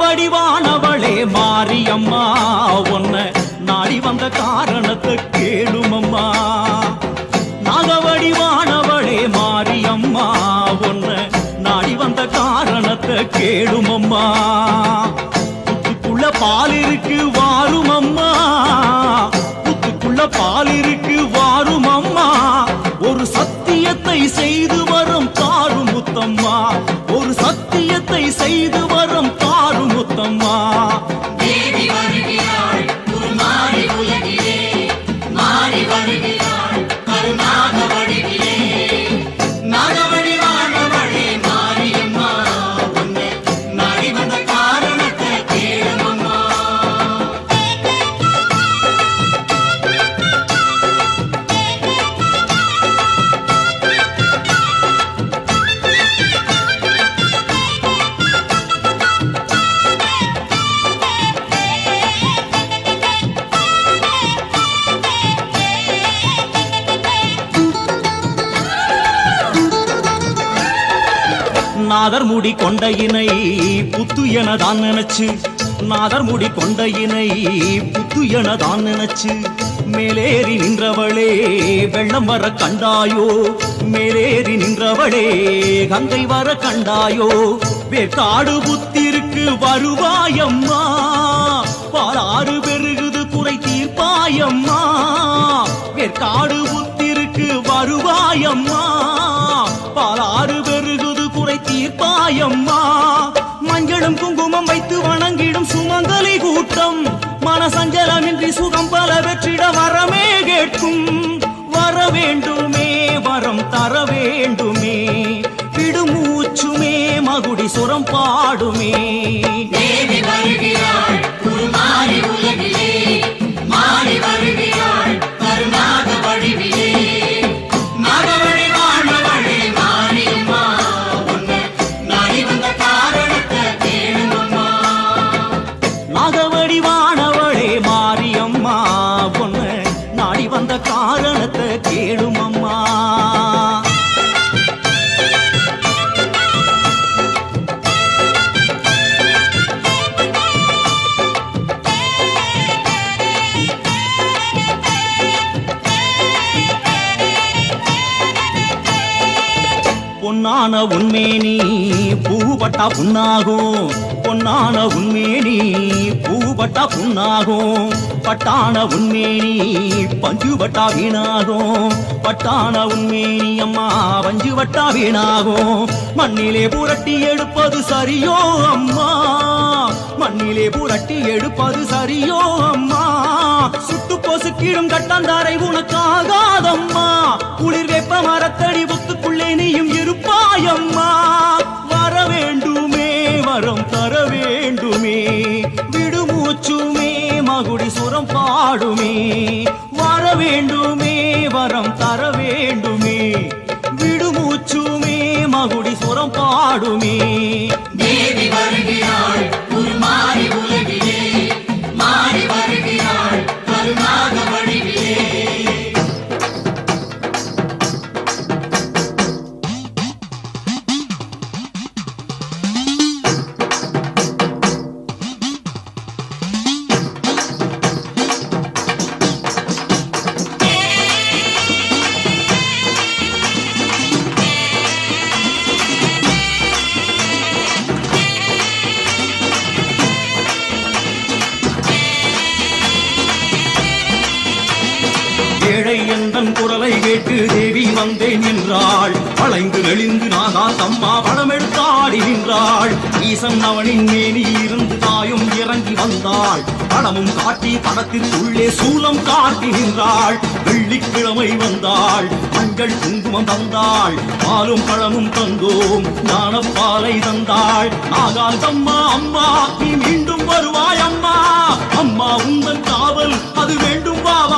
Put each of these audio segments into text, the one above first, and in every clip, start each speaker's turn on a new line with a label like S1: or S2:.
S1: வடிவானவளே மாரியம்மா உன்னை நாடி வந்த காரணத்தை கேளுமம்மா. நாகவடிவானவளே மாரியம்மா உன்னை நாடி வந்த காரணத்தை கேளுமம்மா. புத்துக்குள்ள பால் இருக்கு வாரும் அம்மா புத்துக்குள்ள பால் இருக்கு வாரும் அம்மா ஒரு சத்தியத்தை செய்து வரும் தாரும் முத்தம்மா. ஒரு சத்தியத்தை செய்து வரும் முத்தம்மா
S2: தேவி வருகிறாள் உருமாறி உலகிலே மாறி வருகிறாள் கருணா
S1: நாதர் முடி கொண்ட இணை புத்து என தான் நினைச்சு. நாதர் முடி கொண்ட இணை புத்து என தான் நினைச்சு. மேலேறி நின்றவளே வெள்ளம் வர கண்டாயோ? மேலேறி நின்றவளே கங்கை வர கண்டாயோ? வேற்காடு புத்திருக்கு வருவாயம்மா. பாலாறு பெருகுது குறை தீர்ப்பாயம்மா. வேற்காடு புத்திருக்கு வருவாயம்மா. தாயம்மா மஞ்சளும் குங்குமம் வைத்து வணங்கிடும் சுமங்கலி கூட்டம். மனசஞ்சலமின்றி சுகம் பல வெற்றிட வரமே கேட்கும். வர வேண்டுமே வரம் தர வேண்டுமே. விடுமூச்சுமே மகுடி சுரம் பாடுமே. பொன்னான உண்மேனி பூபட்டா புண்ணாகும். பொன்னான உண்மேனி பூபட்டா புண்ணாகும். பட்டான உண்மேனி பஞ்சுபட்டா வீணாகும். பட்டான உண்மேனி அம்மா பஞ்சுபட்டா வீணாகும். மண்ணிலே புரட்டி எடுப்பது சரியோ அம்மா. மண்ணிலே புரட்டி எடுப்பது சரியோ அம்மா. சுட்டு பொசுக்கிடும் கட்டந்தாரை உனக்காகாதம்மா. வேண்டுமே வர வேண்டுமே வரம் தர வேண்டுமே. விடுமூச்சுமே மகுடி சுரம் பாடுமே.
S2: தேவி வருகிறாள் உருமாறி உலகிலே.
S1: குரலை கேட்டு தேவி வந்தேன் நின்றாள் வளைந்து நெளிந்து நாகா தம்மா படமெடுத்தாடி நின்றாள். ஈசன் அவனின் மேனி இருந்து தாயும் இறங்கி வந்தாள். படமும் காட்டி படத்திற்குள்ளே சூலம் காட்டி நின்றாள். வெள்ளிக்கிழமை வந்தாள். மஞ்சள் குங்குமம் தந்தாள். பாலும் பழமும் தந்தோம். ஞானப்பாலை தந்தாள். நாகாந்தம்மா அம்மா நீ மீண்டும் வருவாய் அம்மா. அம்மா உந்தன் காவல் அது வேண்டும் வாவா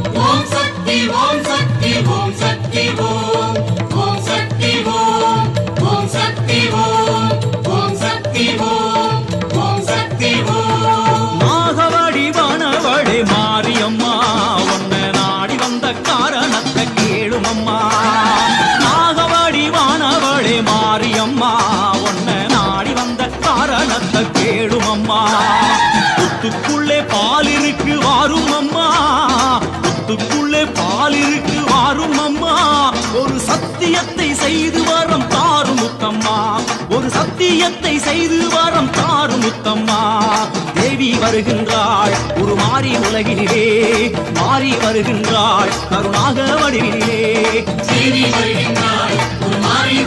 S1: அம்மா. புத்துக்குள்ளே பால் இருக்கு வாரும் அம்மா. புத்துக்குள்ளே பால் இருக்கு வாரும் அம்மா. ஒரு சத்தியத்தை செய்து வரம் தாரு முத்தம்மா. ஒரு சத்தியத்தை செய்து வரம் தாரு முத்தம்மா. தேவி வருகின்றாள் ஒரு மாறி உலகினிலே. மாறி வருகின்றாள் கருணாக வடிவிலே
S2: தேவி வருகின்றாள் ஒரு மாறி